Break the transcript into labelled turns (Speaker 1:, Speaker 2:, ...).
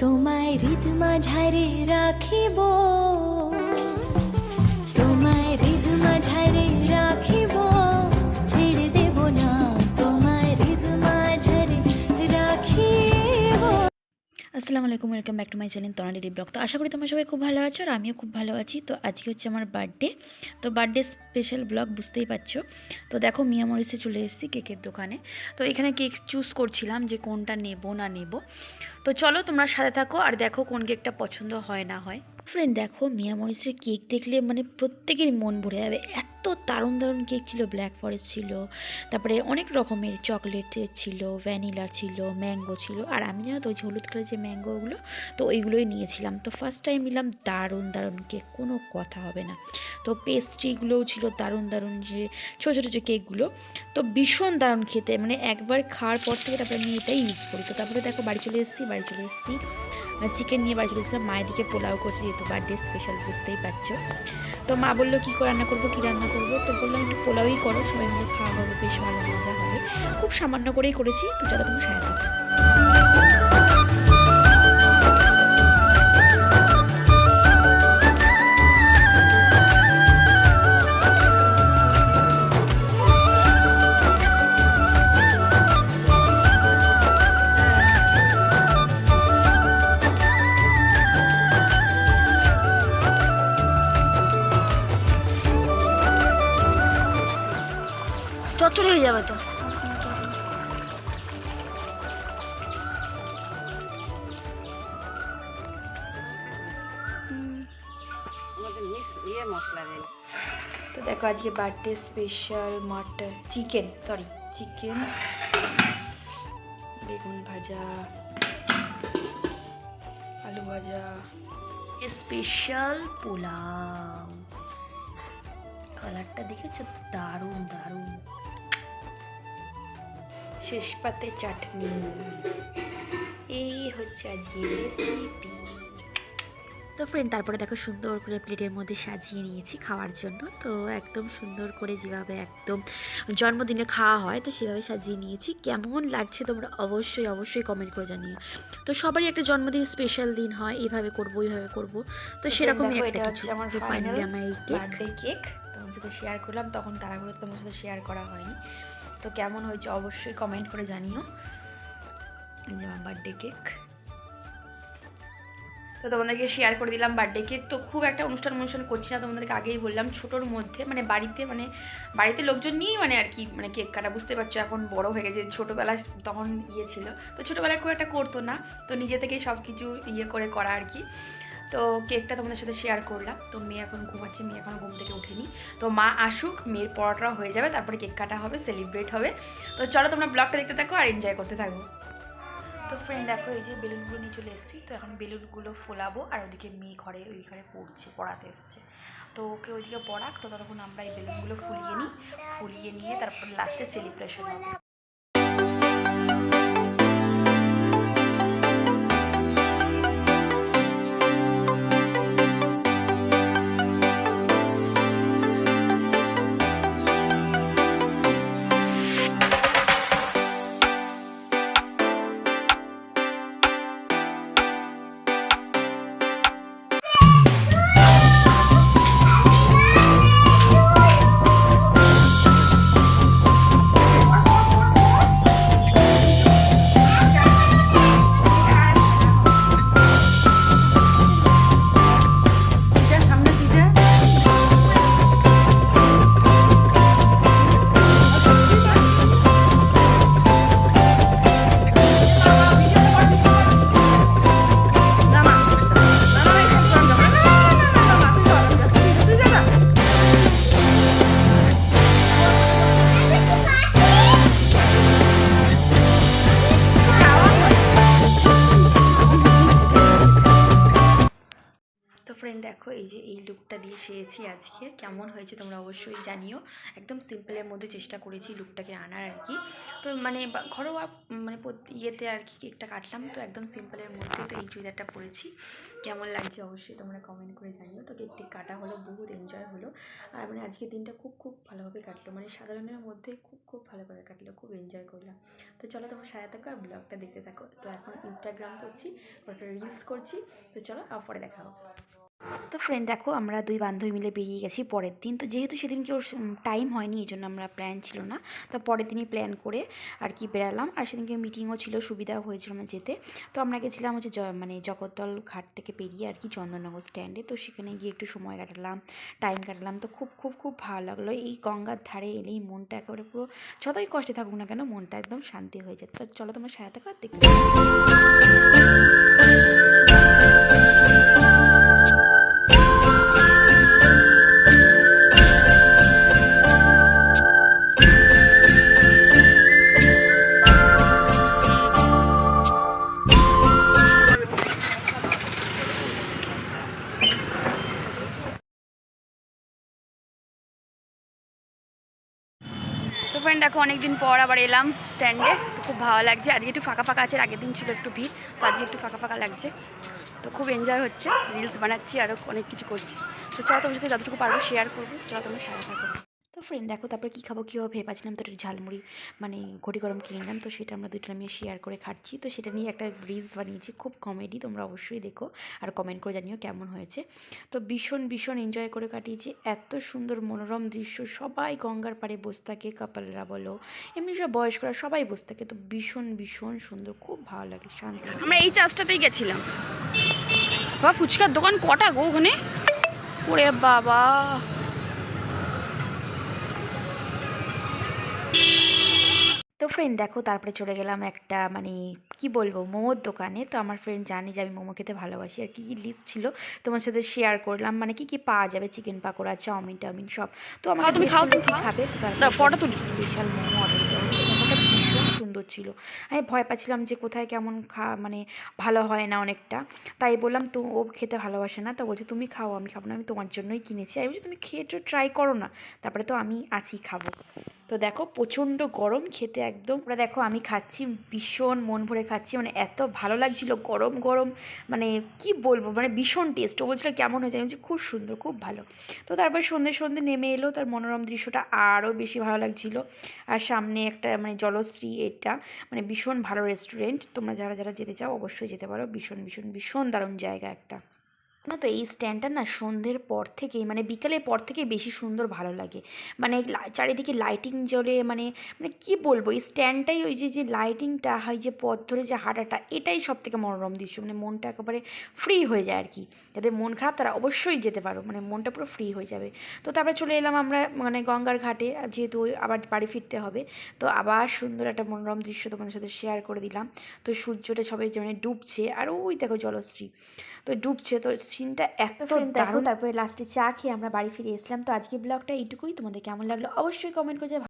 Speaker 1: তোমায় হৃদ মাঝারে রাখিব।
Speaker 2: আসসালামু আলাইকুম welcome back to my channel Tanali blog তো আশা করি তোমার সবাই খুব ভালো আছো আর আমিও খুব ভালো আছি। তো আজকে হচ্ছে আমার বার্থডে তো বার্থডে স্পেশাল ব্লগ বুঝতেই পারছ। তো দেখো, মিয়া মরিসে চলে এসেছি কেকের দোকানে। তো এখানে কেক চুজ করছিলাম যে কোনটা নেব না নেব। তো চলো তোমরা সাথে থাকো আর দেখো কোন কেকটা পছন্দ হয় না হয়। ফ্রেন্ড দেখো মিয়া মরিসের কেক দেখলে মানে প্রত্যেকের মন ভরে যাবে। এত দারুণ দারুণ কেক ছিল ব্ল্যাক ফরেস্ট ছিল, তারপরে অনেক রকমের চকলেটের ছিল ভ্যানিলা ছিল ম্যাঙ্গো ছিল, আর আমি জানো তো ওই যে হলুদ কালার যে ম্যাঙ্গোগুলো তো ওইগুলোই নিয়েছিলাম। তো ফার্স্ট টাইম নিলাম, দারুণ দারুণ কেক কোনো কথা হবে না। তো পেস্ট্রিগুলোও ছিল দারুণ দারুণ যে ছোটো ছোটো যে কেকগুলো তো ভীষণ দারুণ খেতে। মানে একবার খাওয়ার পর থেকে তারপরে আমি এটাই ইউজ করি। তো তারপরে দেখো বাড়ি চলে এসেছি, বাড়ি চলে এসেছি। চিকেন নিয়ে বাড়ি চলেছিলাম মায়ের দিকে পোলাও করছে, যেহেতু বার্থডে স্পেশাল বুঝতেই পারছ। তো মা বলল, কী রান্না করব, কী রান্না করব? তো বললাম একটু পোলাওই করো, সবাই মিলে খাওয়া হবে, বেশ ভালো মজা হবে। খুব সামান্য করেই করেছি, তো চলো তুমি সাথে চচ্চড়ি হয়ে যাবে তো। তো দেখো আজকে birthday special mutton chicken sorry chicken বেগুন ভাজা আলু ভাজা। স্পেশাল পোলাও। কালারটা দেখেছ? দারুণ দারুণ। শেষ পাতে চাটনি। এই হচ্ছে আজকে রেসিপি তো ফ্রেন্ড তারপরে দেখো সুন্দর করে প্লেটের মধ্যে সাজিয়ে নিয়েছি খাওয়ার জন্য। তো একদম সুন্দর করে যেভাবে একদম জন্মদিনে খাওয়া হয় তো সেভাবে সাজিয়ে নিয়েছি। কেমন লাগছে তোমরা অবশ্যই অবশ্যই কমেন্ট করে জানিও। তো সবারই একটা জন্মদিন স্পেশাল দিন হয় এইভাবে করব এইভাবে করব। তো সেরকমই একটা
Speaker 3: এটা
Speaker 2: কিছু
Speaker 3: আমার
Speaker 2: ফাইনালি আমার এই কেক
Speaker 3: কেক তোমার সাথে শেয়ার করলাম তখন তাড়াহুড়ো তোমার সাথে শেয়ার করা হয়নি। তো কেমন হয়েছে অবশ্যই কমেন্ট করে জানিও। যে আমার বার্থডে কেক তো তোমাদেরকে শেয়ার করে দিলাম বার্থডে কেক তো খুব একটা অনুষ্ঠান অনুষ্ঠান করছি না, তোমাদেরকে আগেই বললাম ছোটোর মধ্যে মানে বাড়িতে মানে বাড়িতে লোকজন নিয়েই মানে আর কি মানে কেক কাটা, বুঝতে পারছ? এখন বড় হয়ে গেছে ছোটোবেলায় তখন ইয়ে ছিল। তো ছোটোবেলায় খুব একটা করতো না, তো নিজে থেকেই সব কিছু ইয়ে করে করা আর কি। তো কেকটা তোমাদের সাথে শেয়ার করলাম। তো মেয়ে এখন ঘুমাচ্ছে, মেয়ে এখন ঘুম থেকে উঠেনি তো মা আসুক, মেয়ের পড়াটাও হয়ে যাবে, তারপরে কেক কাটা হবে সেলিব্রেট হবে। তো চলো তোমরা ব্লগটা দেখতে থাকো আর এনজয় করতে থাকো। তো ফ্রেন্ড দেখো এই যে বেলুনগুলো নিয়ে চলে এসেছি, তো এখন বেলুনগুলো ফোলাবো আর ওদিকে মেয়ে ঘরে, ওই ঘরে পড়ছে, পড়াতে এসছে। তো ওকে ওইদিকে পড়াক, তো ততক্ষণ আমরা এই বেলুনগুলো ফুলিয়ে নিই, ফুলিয়ে নিয়ে তারপর লাস্টে সেলিব্রেশন হবে। সেরেছি আজকে। কেমন হয়েছে তোমরা অবশ্যই জানিও। একদম সিম্পলের মধ্যে চেষ্টা করেছি লুকটাকে আনার আর কি। তো মানে ঘরোয়া মানে ইয়েতে আর কি কেকটা কাটলাম। তো একদম সিম্পলের মধ্যে তো এই চুড়িদারটা পরেছি। কেমন লাগছে অবশ্যই তোমরা কমেন্ট করে জানিও। তো কেকটি কাটা হলো, বহুত এনজয় হলো। আর মানে আজকে দিনটা খুব খুব ভালোভাবে কাটলো। মানে সাধারণের মধ্যে খুব খুব ভালোভাবে কাটলো, খুব এনজয় করলাম। তো চলো তোমার সাথে থাকো আর ব্লগটা দেখতে থাকো। তো এখন ইনস্টাগ্রাম করছি কয়েকটা রিলস করছি। তো চলো আর পরে দেখা
Speaker 2: তো ফ্রেন্ড দেখো, আমরা দুই বান্ধবী মিলে বেরিয়ে গেছি পরের দিন। তো যেহেতু সেদিনকে ওর টাইম হয়নি, এই জন্য আমরা প্ল্যান ছিল না। তো পরের দিনই প্ল্যান করে আর কি বেরালাম। আর সেদিনকে মিটিংও ছিল, সুবিধাও হয়েছিল আমার যেতে। তো আমরা গেছিলাম হচ্ছে মানে জগদ্দল ঘাট থেকে বেরিয়ে আর কি চন্দননগর স্ট্যান্ডে তো সেখানে গিয়ে একটু সময় কাটালাম টাইম কাটালাম। তো খুব খুব খুব ভালো লাগল। এই গঙ্গার ধারে এলেই মনটা একেবারে পুরো যতই কষ্টে থাকুক না কেন, মনটা একদম শান্তি হয়ে যেত। তো চলো তোমার সাথে থাকো আর দেখতে
Speaker 3: ফ্রেন্ড দেখো, অনেকদিন পর আবার এলাম স্ট্যান্ডে তো খুব ভালো লাগছে। আজকে একটু ফাঁকা ফাঁকা আছে, আগের দিন ছিল একটু ভিড়, তো আজকে একটু ফাঁকা ফাঁকা লাগছে। তো খুব এনজয় হচ্ছে। রিলস বানাচ্ছি আরও অনেক কিছু করছি। তো চলো তোমার সাথে যতটুকু পারব শেয়ার করব। চলো তোমার সাথে থাকো।
Speaker 2: তো ফ্রেন্ড দেখো তারপরে কী খাব কী হবে ভেবেছিলাম তো ঝালমুড়ি মানে ঘটি গরম কিনে নিলাম, তো সেটা আমরা দুটো মিলে শেয়ার করে খাচ্ছি। তো সেটা নিয়ে একটা রিলস বানিয়েছি, খুব কমেডি তোমরা অবশ্যই দেখো আর কমেন্ট করে জানিও কেমন হয়েছে। তো ভীষণ ভীষণ এনজয় করে কাটিয়েছি, এত সুন্দর মনোরম দৃশ্য, সবাই গঙ্গার পাড়ে বসে থাকে কাপালরা বলো, এমনি সব বয়স্করা সবাই বসে থাকে, তো ভীষণ ভীষণ সুন্দর, খুব ভালো লাগে, শান্তি
Speaker 3: আমরা এই চাষটাতেই গেছিলাম। বা ফুচকার দোকান কটা গো ওখানে? ওরে বাবা।
Speaker 2: ফ্রেন্ড দেখো তারপরে চলে গেলাম একটা মানে কি বলব মোমোর দোকানে। তো আমার ফ্রেন্ড জানে যে আমি মোমো খেতে ভালোবাসি। আর কী কী লিস্ট ছিল তোমার সাথে শেয়ার করলাম। মানে কি কি পাওয়া যাবে? চিকেন পাকোড়া চাউমিন টাউমিন সব। তো আমাকে
Speaker 3: খাও, তুমি খাও,
Speaker 2: কি খাবে? তো
Speaker 3: না, তুলি।
Speaker 2: স্পেশাল মোমো অর্ডার মোমোটা ভীষণ সুন্দর ছিল। আমি ভয় পাচ্ছিলাম যে কোথায় কেমন খা মানে ভালো হয় না অনেকটা। তাই বললাম তো ও খেতে ভালোবাসে না। তো বলছে তুমি খাও আমি খাব না আমি তোমার জন্যই কিনেছি। আমি বলছি তুমি খেয়ে ট্রাই করো না। তারপরে তো আমি আছি খাব। তো দেখো, প্রচণ্ড গরম খেতে একদম। ওরা দেখো, আমি খাচ্ছি, ভীষণ মন ভরে খাচ্ছি মানে এত ভালো লাগছিল, গরম গরম মানে কি বলব মানে ভীষণ টেস্ট ও বলছিল, কেমন হয়েছে? আমি খুব সুন্দর, খুব ভালো। তো তারপর সন্ধ্যে সন্ধে নেমে এলো, তার মনোরম দৃশ্যটা আরও বেশি ভালো লাগছিল। আর সামনে একটা মানে জলশ্রী, এটা মানে ভীষণ ভালো রেস্টুরেন্ট তোমরা যারা যারা যেতে চাও, অবশ্যই যেতে পারো। ভীষণ ভীষণ ভীষণ দারুণ জায়গা একটা। না তো এই স্ট্যান্ডটা না সন্ধ্যের পর থেকেই মানে বিকালের পর থেকেই বেশি সুন্দর ভালো লাগে। মানে চারিদিকে লাইটিং জ্বলে মানে মানে কি বলব, এই স্ট্যান্ডটাই ওই যে যে লাইটিংটা হয় যে পথ ধরে যে হাঁটাটা, এটাই সব থেকে মনোরম দৃশ্য। মানে মনটা একেবারে ফ্রি হয়ে যায় আর কি যাদের মন খারাপ, তারা অবশ্যই যেতে পারো। মানে মনটা পুরো ফ্রি হয়ে যাবে। তো তারপরে চলে এলাম আমরা মানে গঙ্গার ঘাটে। যেহেতু আবার বাড়ি ফিরতে হবে, তো আবার সুন্দর একটা মনোরম দৃশ্য তোমাদের সাথে শেয়ার করে দিলাম। তো সূর্যটা সবাই মানে ডুবছে, আর ওই দেখো জলশ্রী। তো ডুবছে, তো সিনটা এত দারুণ তারপরে লাস্টে চা খেয়ে আমরা বাড়ি ফিরে এসলাম তো আজকে ব্লগটা এইটুকুই তোমাদের কেমন লাগল অবশ্যই কমেন্ট করে।